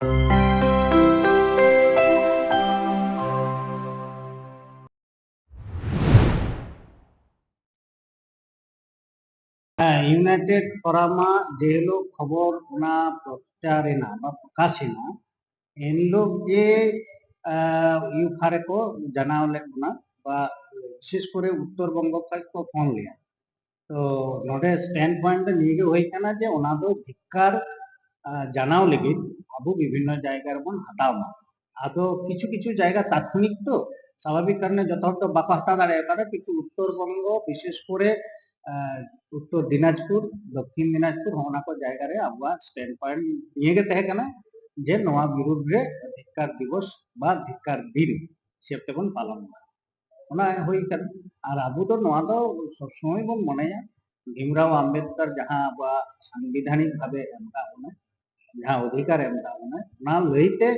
হ্যাঁ ইউনাইটেড ফরামা যে হলো খবর ওনা প্রচারে না বা প্রকাশে না। এনলোক যে ইউফারে কো জানা হলে লেগুনা বা বিশেষ করে উত্তরবঙ্গ খাজ কো ফোন লিয়া। তো নোডে স্ট্যান্ড পয়েন্ট নিয়ে হয়ে কানা যে ওনা দো ধিক্কার জানাও লেগে আবু বিভিন্ন জায়গার মন হাতাও না। আদৌ কিছু কিছু জায়গা তাৎক্ষণিক তো, স্বাভাবিক কারণে যথার্থ বাপা হাতা দাঁড়ায় তারা কিন্তু উত্তরবঙ্গ, বিশেষ করে উত্তর দিনাজপুর, দক্ষিণ দিনাজপুর হওয়া ᱠᱚ ᱡᱟᱭᱜᱟ ᱨᱮ ᱟᱵᱚᱣᱟᱜ ᱥᱴᱮᱱᱰ ᱯᱚᱭᱮᱱᱴ ᱱᱤᱭᱟᱹ ᱜᱮ ᱛᱟᱦᱮᱸ ᱠᱟᱱᱟ ᱡᱮ ᱱᱚᱣᱟ ধিক্কার দিবস বা ধিক্কার দিন হিসেবে তেমন পালন করে ওনা হই ᱠᱟᱱᱟ ᱟᱨ ᱟᱵᱚ ᱫᱚ ᱱᱚᱣᱟ ᱫᱚ ᱥᱚᱵ ᱥᱚᱢᱚᱭ ᱵᱚᱱ ᱢᱚᱱᱮᱭᱟ ভীমরাও আম্বেদকর ᱡᱟᱦᱟᱸ ᱟᱵᱚᱣᱟᱜ সাংবিধানিক ভাবে এমন ᱠᱟᱜ অধিকার লইতে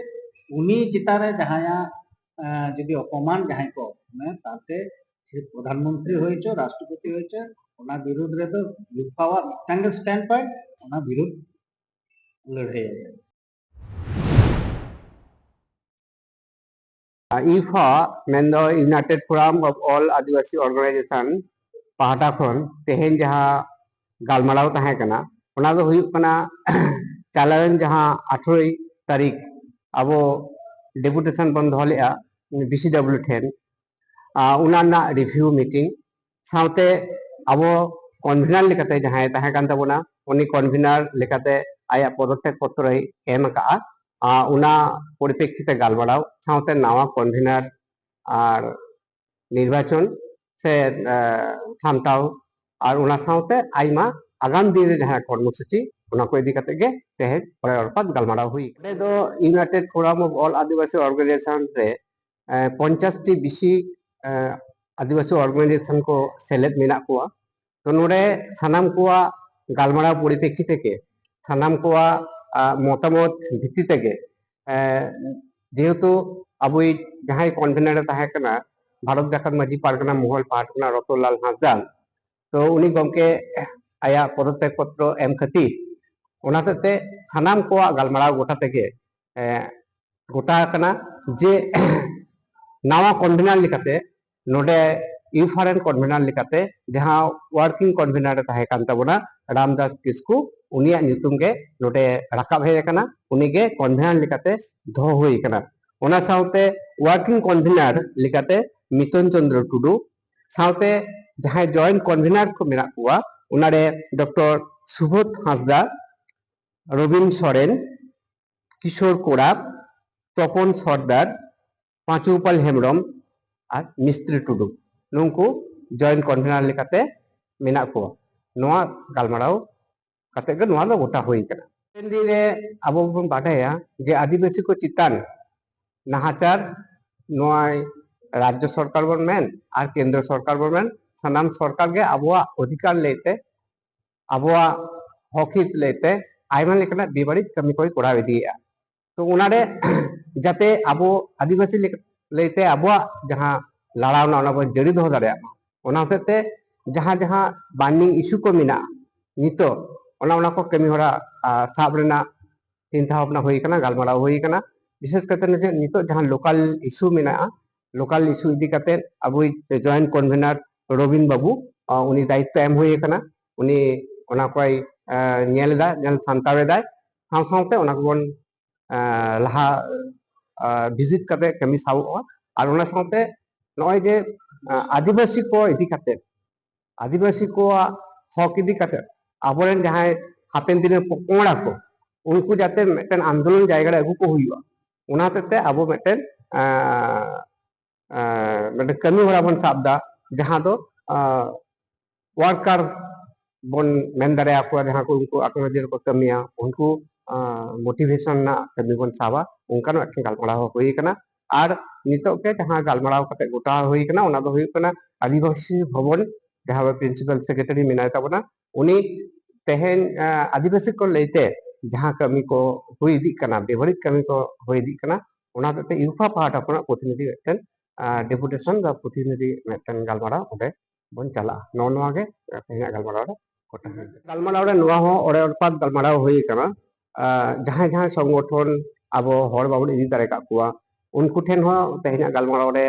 উনি ᱠᱟᱜ যাহা যদি অপমান যাহাই ᱪᱮᱛᱟᱱ ᱨᱮ সে প্রধানমন্ত্রী হয়েছে রাষ্ট্রপতি হয়েছে ওনার বিরুদ্ধ রে তো পাওয়া মিটাঙ্গে স্ট্যান্ড পয়েন্ট ওনার বিরুদ্ধ লড়াই ইফা main the United Forum of all Adivasi organisation পাহাটা খন তেহেন যাহা গালমারাও তাহে কানা ওনা দো হুয়ুগ কানা ᱪᱟᱞᱟᱣᱮᱱ ᱡᱟᱦᱟᱸ ᱟᱴᱷᱨᱚᱭ ᱛᱟᱹᱨᱤᱠᱷ ᱟᱵᱚ ᱰᱮᱯᱩᱴᱮᱥᱚᱱ ᱵᱚᱱ ᱫᱚᱦᱚ ᱞᱮᱫᱼᱟ ᱵᱤᱥᱤ ᱰᱟᱵᱞᱤউ ᱴᱷᱮᱱ ᱚᱱᱟ ᱨᱮᱱᱟᱜ ᱨᱤᱵᱷᱤᱭᱩ ᱢᱤᱴᱤᱝ ᱥᱟᱶᱛᱮ ᱟᱵᱚ ᱠᱚᱱᱵᱷᱮᱱᱟᱨ ᱞᱮᱠᱟᱛᱮ ᱡᱟᱦᱟᱸᱭ ᱛᱟᱦᱮᱸ ᱠᱟᱱ ᱛᱟᱵᱚᱱᱟ ᱩᱱᱤ ᱠᱚᱱᱵᱷᱮᱱᱟᱨ ᱞᱮᱠᱟᱛᱮ ᱟᱭᱟᱜ ᱯᱚᱫᱚᱛᱮᱠ ᱯᱚᱛᱨᱚᱭ ᱮᱢ ᱟᱠᱟᱜᱼᱟ ᱚᱱᱟ ᱯᱚᱨᱤᱯᱮᱠᱠᱷᱤᱛᱮ ᱜᱟᱞᱢᱟᱨᱟᱣ ᱥᱟᱶᱛে ᱱᱟᱣᱟ ᱠᱚᱱᱵᱷᱮᱱᱟᱨ ᱟᱨ ᱱᱤᱨᱵᱟᱪᱚᱱ ᱥᱮ ᱥᱟᱢᱴᱟᱣ আর ওনার সাথে আইমা আগাম দিনে যাহা কর্মসূচি ᱚᱱᱟ ᱠᱚ ᱤᱫᱤ ᱠᱟᱛᱮ ᱜᱮ ᱛᱮᱦᱮᱧ ᱚᱲᱮ ᱚᱨᱯᱟᱛ ᱜᱟᱞᱢᱟᱨᱟᱣ ᱦᱩᱭ ᱚᱸᱰᱮ ᱫᱚ united forum of all Adivasi organisation ᱨᱮ ᱯᱚᱧᱪᱟᱥᱴᱤ ᱵᱤᱥᱤ আদিবাসী অর্গানাইজেশন কো সেলেদ মেনা কোয়া তো নোডে সানাম কোয়া গালমারা পরিপ্রেক্ষি থেকে সানাম কোয়া মতামত ভিত্তি থেকে যেহেতু আবুই যাহাই কনভেনারে তাহে কানা ভারত জাকাত মাঝি পারগানা মোহল পাটনা রতনলাল হাসদান তো উনি গমকে আয়া পদত্যাগ পত্র এম খাতির ᱚᱱᱟ ᱦᱚᱛᱮᱡ ᱛᱮ ᱥᱟᱱᱟᱢ ᱠᱚᱣᱟᱜ ᱜᱟᱞᱢᱟᱨᱟᱣ ᱜᱚᱴᱟ ᱛᱮᱜᱮ ᱜᱚᱴᱟ ᱟᱠᱟᱱᱟ ᱡᱮ ᱱᱟᱣᱟ ᱠᱚᱱᱵᱷᱮᱱᱟᱨ ᱞᱮᱠᱟᱛᱮ ᱱᱚᱰᱮ ᱤᱭᱩᱯᱷᱟᱨᱮᱱ ᱠᱚᱱᱵᱷᱮᱱᱟᱨ ᱞᱮᱠᱟᱛᱮ ᱡᱟᱦᱟᱸ ᱳᱣᱟᱨᱠᱤᱝ ᱠᱚᱱᱵᱷᱮᱱᱟᱨ ᱨᱮ ᱛᱟᱦᱮᱸ ᱠᱟᱱ ᱛᱟᱵᱚᱱᱟ ᱨᱟᱢᱫᱟᱥ ᱠᱤᱥᱠᱩ ᱩᱱᱤᱭᱟᱜ ᱧᱩᱛᱩᱢ ᱜᱮ ᱱᱚᱰᱮ ᱨᱟᱠᱟᱵ ᱦᱮᱡ ᱟᱠᱟᱱᱟ ᱩᱱᱤᱜᱮ ᱠᱚᱱᱵᱷᱮᱱᱟᱨ ᱞᱮᱠᱟᱛᱮ ᱫᱚᱦᱚ ᱦᱩᱭ ᱟᱠᱟᱱᱟ ᱚᱱᱟ ᱥᱟᱶᱛᱮ ᱳᱣᱟᱨᱠᱤᱝ ᱠᱚᱱᱵᱷᱮᱱᱟᱨ ᱞᱮᱠᱟᱛᱮ ᱢᱤᱛᱚᱱ ᱪᱚᱱᱫᱨᱚ ᱴᱩᱰᱩ ᱥᱟᱶᱛᱮ ᱡᱟᱦᱟᱸᱭ ᱡᱚᱭᱮᱱᱴ ᱠᱚᱱᱵᱷᱮᱱᱟᱨ ᱠᱚ ᱢᱮᱱᱟᱜ ᱠᱚᱣᱟ ᱚᱱᱟᱨᱮ ᱰᱚᱠᱴᱚᱨ ᱥᱩᱵᱳᱫᱷ ᱦᱟᱸᱥᱫᱟ রবীন সরেন কিশোর কোড়াপ তপন সর্দার পাঁচুপাল হেমব্রম আর মিস্ত্রি টুডু ᱱᱩᱝᱠᱩ জয়েন্ট কনভেনার লেখাতে ᱢᱮᱱᱟᱜ ᱠᱚᱣᱟ ᱱᱚᱣᱟ ᱜᱟᱞᱢᱟᱨᱟᱣ ᱠᱟᱛᱮ ᱜᱮ ᱱᱚᱣᱟ ᱫᱚ ᱜᱚᱴᱟ ᱦᱩᱭ ᱟᱠᱟᱱᱟ ᱦᱟᱯᱮᱱ ᱫᱤᱱ ᱨᱮ ᱟᱵᱚ ᱵᱚᱱ ᱵᱟᱰᱟᱭᱟ ᱡᱮ ᱟᱹᱫᱤᱵᱟᱹᱥᱤ ᱠᱚ ᱪᱮᱛᱟᱱ নাহাচার নয় রাজ্য সরকার বন মেন আর কেন্দ্র সরকার বন মেন সানাম সরকার গে আবহাওয়া অধিকার লেতে আবহাওয়া হকিত লেতে আইমা লেকানা বিবারিত কামি কই করা ইদিয়া তো ওনারে যাতে আবো আদিবাসী লেতে আবহাওয়া যাহা লড়াওনা ওনা বন জারি দহ দাঁড়ায় ওনা হতে যাহা যাহা বার্নিং ইস্যু কো মেনা নিতো ওনা ওনা কো কামি হরা সাব রেনা চিন্তা ভাবনা হই কানা গালমারাও হই কানা বিশেষ কাতে যে নিতো যাহা লোকাল ইস্যু মেনা লোকাল ইস্যু ইদি কাতে আবুই জয়েন্ট কনভেনার রবিন বাবু উনি দায়িত্ব এম হই কানা উনি ওনা কয় ᱧᱮᱞ ᱮᱫᱟ ᱧᱮᱞ ᱥᱟᱢᱴᱟᱣ ᱮᱫᱟᱭ ᱥᱟᱶ ᱥᱟᱶᱛᱮ ᱚᱱᱟ ᱠᱚᱵᱚᱱ ᱞᱟᱦᱟ ᱵᱷᱤᱡᱤᱴ ᱠᱟᱛᱮ ᱠᱟᱹᱢᱤ ᱥᱟᱵᱚᱜᱼᱟ ᱟᱨ ᱚᱱᱟ ᱥᱟᱶᱛᱮ ᱱᱚᱜᱼᱚᱭ ᱡᱮ ᱟᱹᱫᱤᱵᱟᱹᱥᱤ ᱠᱚ ᱤᱫᱤ ᱠᱟᱛᱮ ᱟᱹᱫᱤᱵᱟᱹᱥᱤ ᱠᱚᱣᱟᱜ ᱦᱚᱠ ᱤᱫᱤ ᱠᱟᱛᱮ ᱟᱵᱚᱨᱮᱱ ᱡᱟᱦᱟᱸᱭ ᱦᱟᱯᱮᱱ ᱫᱤᱱ ᱯᱚᱯᱚᱝᱲᱟ ᱠᱚ ᱩᱱᱠᱩ ᱡᱟᱛᱮ ᱢᱤᱫᱴᱮᱱ ᱟᱱᱫᱳᱞᱚᱱ ᱡᱟᱭᱜᱟ ᱨᱮ ᱟᱹᱜᱩ ᱠᱚ ᱦᱩᱭᱩᱜᱼᱟ ᱚᱱᱟ ᱦᱚᱛᱮᱛᱮ ᱟᱵᱚ ᱢᱤᱫᱴᱮᱱ ᱢᱤᱫᱴᱮᱱ ᱠᱟᱹᱢᱤ ᱦᱚᱨᱟ ᱵᱚᱱ ᱥᱟᱵᱫᱟ ᱡᱟᱦᱟᱸ ᱫᱚ worker bon men dare aku ada aku unku aku hadir ko kamia unku motivation na kami bon sawa unkan akhing galmarao hui kana ar nitok ke jaha ᱜᱟᱞᱢᱟᱨᱟᱣ kate gota hui kana ona do hui kana adivasi bhavan jaha principal secretary minai tabona uni tehen adivasi ko leite jaha kami ko hui di kana bevarit kami ko hui di kana ona te yufa part apna protinidhi ekten deputation বা প্রতিনিধি মিᱫᱴᱮᱱ ᱜᱟᱞᱢᱟᱨᱟᱣ ᱚᱸᱰᱮ ᱵᱚᱱ ᱪᱟᱞᱟᱜᱼᱟ ᱱᱚᱜᱼᱚ ᱱᱚᱣᱟ ᱛᱮᱦᱮᱧᱟᱜ ᱜᱟᱞᱢᱟᱨᱟᱣ ᱨᱮ ᱜᱟᱞᱢᱟᱨᱟᱣ ᱨᱮ ᱱᱚᱣᱟ ᱦᱚᱸ ᱚᱲᱮ ᱚᱲᱯᱟᱛ ᱜᱟᱞᱢᱟᱨᱟᱣ ᱦᱩᱭ ᱟᱠᱟᱱᱟ ᱡᱟᱦᱟᱸᱭ ᱡᱟᱦᱟᱸᱭ ᱥᱚᱝᱜᱚᱴᱷᱚᱱ ᱟᱵᱚ ᱦᱚᱲ ᱵᱟᱵᱚᱱ ᱤᱫᱤ ᱫᱟᱲᱮ ᱠᱟᱜ ᱠᱚᱣᱟ ᱩᱱᱠᱩ ᱴᱷᱮᱱ ᱦᱚᱸ ᱛᱮᱦᱮᱧᱟᱜ ᱜᱟᱞᱢᱟᱨᱟᱣ ᱨᱮ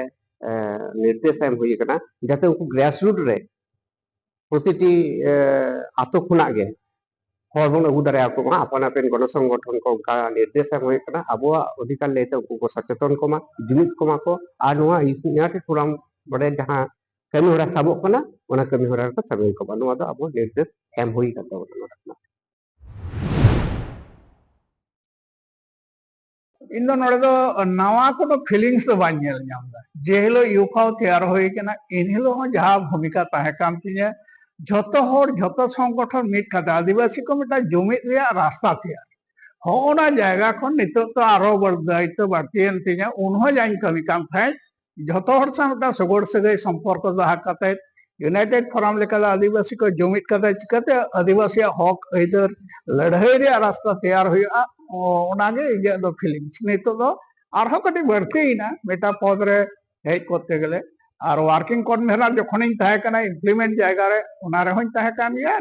ᱱᱤᱨᱫᱮᱥ ᱮᱢ ᱦᱩᱭ ᱟᱠᱟᱱᱟ ᱡᱟᱛᱮ ᱩᱱᱠᱩ ᱜᱨᱟᱥᱨᱩᱴ ᱨᱮ ᱯᱨᱚᱛᱤᱴᱤ ᱟᱛᱳ ᱠᱷᱚᱱᱟᱜ ᱜᱮ ᱦᱚᱲ ᱵᱚᱱ ᱟᱹᱜᱩ ᱫᱟᱲᱮᱭᱟᱠᱚ ᱢᱟ ᱟᱯᱟᱱ ᱟᱹᱯᱤᱱ ᱜᱚᱱᱚ ᱥᱚᱝᱜᱚᱴᱷᱚᱱ ᱠᱚ ᱚᱱᱠᱟ ᱱᱤᱨᱫᱮᱥ ᱮᱢ ᱦᱩᱭ ᱠᱟᱱᱟ ᱟᱵᱚᱣᱟᱜ ᱚᱫᱷᱤᱠᱟᱨ ᱞᱟᱹᱭᱛᱮ ᱩᱱᱠᱩ ᱠᱚ ᱥᱚᱪᱮᱛᱚᱱ ᱠᱚᱢᱟ ᱡᱩᱢᱤᱫ ᱠᱚᱢᱟ ᱠᱚ ᱟᱨ ᱱᱚᱣᱟ ᱤᱭᱩᱱᱟᱭᱴᱮᱰ ᱛᱷᱚᱲᱟ ᱵᱟᱰᱟᱭ ᱡᱟᱦᱟᱸ ᱥᱟᱵᱚᱜ ᱠᱟᱱᱟ ᱚᱱᱟ ᱠᱟᱹᱢᱤ ᱦᱚᱨᱟ ᱨᱮᱠᱚ ᱥᱟᱵᱮᱱ ᱠᱚᱣᱟ ᱱᱚᱣᱟ ᱫᱚ ᱟᱵᱚ ᱱᱤᱨᱫᱮᱥ ᱮᱢ ᱦᱩᱭ ᱟᱠᱟᱱ ᱛᱟᱵᱚᱱᱟ ᱱᱚᱣᱟ ᱠᱷᱚᱱᱟᱜ ᱤᱧ ᱫᱚ ᱱᱚᱰᱮ ᱫᱚ ᱱᱟᱣᱟ ᱠᱚᱫᱚ ᱯᱷᱤᱞᱤᱝᱥ ᱫᱚ ᱵᱟᱹᱧ ᱧᱮᱞ ᱧᱟᱢᱫᱟ ᱡᱮ ᱦᱤᱞᱳᱜ ᱤᱭᱩᱯᱷᱟᱣ ᱛᱮᱭᱟᱨ ᱦᱩᱭ ᱟᱠᱟᱱᱟ ᱮᱱᱦᱤᱞᱳᱜ ᱦᱚᱸ ᱡᱟᱦᱟᱸ ᱵᱷᱩᱢᱤᱠᱟ ᱛᱟᱦᱮᱸ ᱠᱟᱱ ᱛᱤᱧᱟᱹ ᱡᱷᱚᱛᱚ ᱦᱚᱲ ᱡᱷᱚᱛᱚ ᱥᱚᱝᱜᱚᱴᱷᱚᱱ ᱢᱤᱫ ᱠᱟᱛᱮ ᱟᱹᱫᱤᱵᱟᱹᱥᱤ ᱠᱚ ᱢᱤᱫᱴᱟᱝ ᱡᱩᱢᱤᱫ ᱨᱮᱭᱟᱜ ᱨᱟᱥᱛᱟ ᱛᱮᱭᱟᱨ ᱦᱚᱜᱼᱚ ᱱᱟ ᱡᱟᱭᱜᱟ ᱠᱷᱚᱱ ᱱᱤᱛᱚᱜ ᱫᱚ ᱟᱨᱚ ᱫᱟᱭᱤᱛᱛᱚ ᱵᱟᱹᱲᱛᱤᱭᱮᱱ ᱛᱤᱧᱟᱹ ᱩᱱᱦᱚᱸ ᱡᱟᱧ ᱠᱟᱹᱢᱤ ᱠᱟᱱ ᱛᱟᱦᱮᱸᱫ जो संगे सगोर सगे सम्पर्क जहाँकते यूनाइटेड फोराम आदिवासी को जुमित कर चिकाते आदिवासी हक ऐदर लड़ाई रास्ता तैयार होना इगेद फिलिंगस नित कटी बढ़तीना मेटा पद रे हज करते गले और वार्किंग कॉर्नर जखे इमप्लीमेंट जैगारे रेहन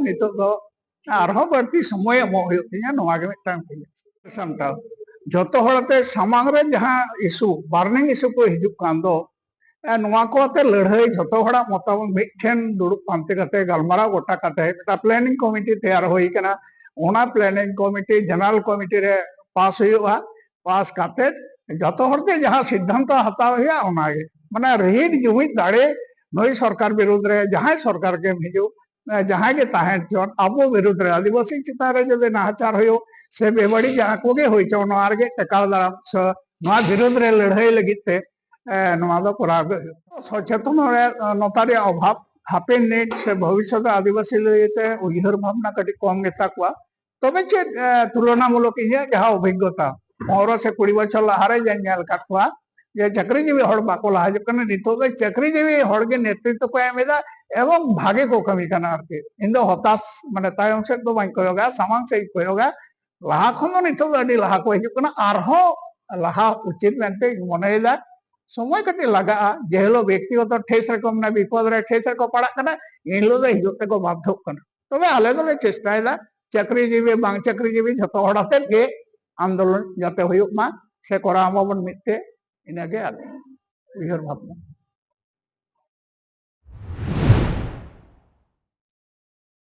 नित समय फिलिंग्स फिलिंग ᱡᱚᱛᱚ ᱦᱚᱲᱛᱮ ᱥᱟᱢᱟᱝ ᱨᱮ ᱡᱟᱦᱟᱸ ᱤᱥᱩ ᱵᱟᱨᱱᱤᱝ ᱤᱥᱩ ᱠᱚ ᱦᱤᱡᱩᱜ ᱠᱟᱱ ᱫᱚ ᱱᱚᱣᱟ ᱠᱚ ᱟᱛᱮ ᱞᱟᱹᱲᱦᱟᱹᱭ ᱡᱚᱛᱚ ᱦᱚᱲᱟᱜ ᱢᱚᱛᱟᱢᱚᱛ ᱢᱤᱫᱴᱷᱮᱱ ᱫᱩᱲᱩᱵ ᱯᱟᱱᱛᱮ ᱠᱟᱛᱮ ᱜᱟᱞᱢᱟᱨᱟᱣ ᱜᱚᱴᱟ ᱠᱟᱛᱮ ᱢᱤᱫᱴᱟᱝ ᱯᱞᱮᱱᱤᱝ ᱠᱚᱢᱤᱴᱤ ᱛᱮᱭᱟᱨ ᱦᱩᱭ ᱟᱠᱟᱱᱟ ᱚᱱᱟ ᱯᱞᱮᱱᱤᱝ ᱠᱚᱢᱤᱴᱤ ᱡᱮᱱᱟᱨᱮᱞ ᱠᱚᱢᱤᱴᱤ ᱨᱮ ᱯᱟᱥ ᱦᱩᱭᱩᱜᱼᱟ ᱯᱟᱥ ᱠᱟᱛᱮ ᱡᱚᱛᱚ ᱦᱚᱲᱛᱮ ᱡᱟᱦᱟᱸ ᱥᱤᱫᱽᱫᱷᱟᱱᱛᱚ ᱦᱟᱛᱟᱣ ᱦᱩᱭᱩᱜᱼᱟ ᱚᱱᱟᱜᱮ ᱢᱟᱱᱮ ᱨᱤᱦᱤᱴ ᱡᱩᱢᱤᱫ ᱫᱟᱲᱮ ᱱᱩᱭ ᱥᱚᱨᱠᱟᱨ ᱵᱤᱨᱩᱫᱽ ᱨᱮ ᱡᱟᱦᱟᱸᱭ ᱥᱚᱨᱠᱟᱨ ᱜᱮᱢ ᱦᱤᱡᱩᱜ ᱡᱟᱦᱟᱸᱭ ᱜᱮ ᱛᱟᱦᱮᱱ ᱪᱚ ᱟᱵᱚ ᱵᱤᱨᱩᱫᱽ ᱨᱮ ᱟᱹᱫᱤᱵᱟᱹᱥᱤ ᱪᱮᱛᱟᱱ ᱨᱮ ᱡᱩᱫᱤ ᱱᱟᱦᱟᱪᱟᱨ ᱦᱩᱭᱩᱜ સાહેબ એ વળી આકોગે હોય છે ઓનો આર્ગે ટકાવદારામ સ નોવા વિરુદ્ધરે લડાઈ લગીતે નોવાદો પુરાગ સચેતનરે નોતારે અભાવ হাপেনে সে ভবিষ্যতে আদিবাসী লইতে উইহর ভাবনা কাটি কম গেতা কুয়া তবে যে তুলনামূলক ইয়া যাহা অভিজ্ঞতা মোর সে কুড়ি বছর লাহারে যে নেল কাকুয়া যে চাকরিজীবী হড় বাকো লাহাজ কানে নিতো দে চাকরিজীবী হড় গে নেতৃত্ব কো এমেদা এবং ভাগে কো কমি কানা আর কি ইন্দো হতাশ মানে তাই অংশ তো বাই কয়োগা সামাং সেই কয়োগা ᱞᱟᱦᱟ ᱠᱷᱚᱱ ᱫᱚ ᱱᱤᱛᱚᱜ ᱫᱚ ᱟᱹᱰᱤ ᱞᱟᱦᱟ ᱠᱚ ᱦᱤᱡᱩᱜ ᱠᱟᱱᱟ ᱟᱨᱦᱚᱸ ᱞᱟᱦᱟ ᱩᱪᱤᱛ ᱢᱮᱱᱛᱮᱧ ᱢᱚᱱᱮᱭᱮᱫᱟ ᱥᱚᱢᱚᱭ ᱠᱟᱹᱴᱤᱡ ᱞᱟᱜᱟᱜᱼᱟ ᱡᱮ ᱦᱤᱞᱳᱜ ᱵᱮᱠᱛᱤᱜᱚᱛᱚ ᱴᱷᱮᱥ ᱨᱮᱠᱚ ᱢᱮᱱᱟ ᱵᱤᱯᱚᱫ ᱨᱮ ᱴᱷᱮᱥ ᱨᱮᱠᱚ ᱯᱟᱲᱟᱜ ᱠᱟᱱᱟ ᱮᱱᱦᱤᱞᱳᱜ ᱫᱚ ᱦᱤᱡᱩᱜ ᱛᱮᱠᱚ ᱵᱟᱫᱽᱫᱷᱚᱜ ᱠᱟᱱᱟ ᱛᱚᱵᱮ ᱟᱞᱮ ᱫᱚᱞᱮ ᱪᱮᱥᱴᱟᱭᱮᱫᱟ ᱪᱟᱹᱠᱨᱤ ᱡᱤᱵᱤ ᱵᱟᱝ ᱪᱟᱹᱠᱨᱤ ᱡᱤᱵᱤ ᱡᱷᱚᱛᱚ ᱦᱚᱲ ᱟᱛᱮᱫ ᱜᱮ ᱟᱱᱫᱳᱞᱚᱱ ᱡᱟᱛᱮ ᱦᱩᱭᱩᱜ ᱢᱟ ᱥᱮ ᱠᱚᱨᱟᱣ ᱢᱟᱵᱚᱱ ᱢᱤᱫᱛᱮ ᱤᱱᱟᱹᱜᱮ ᱟᱞᱮ ᱩᱭᱦᱟᱹᱨ ᱵᱷᱟᱵᱽᱱᱟ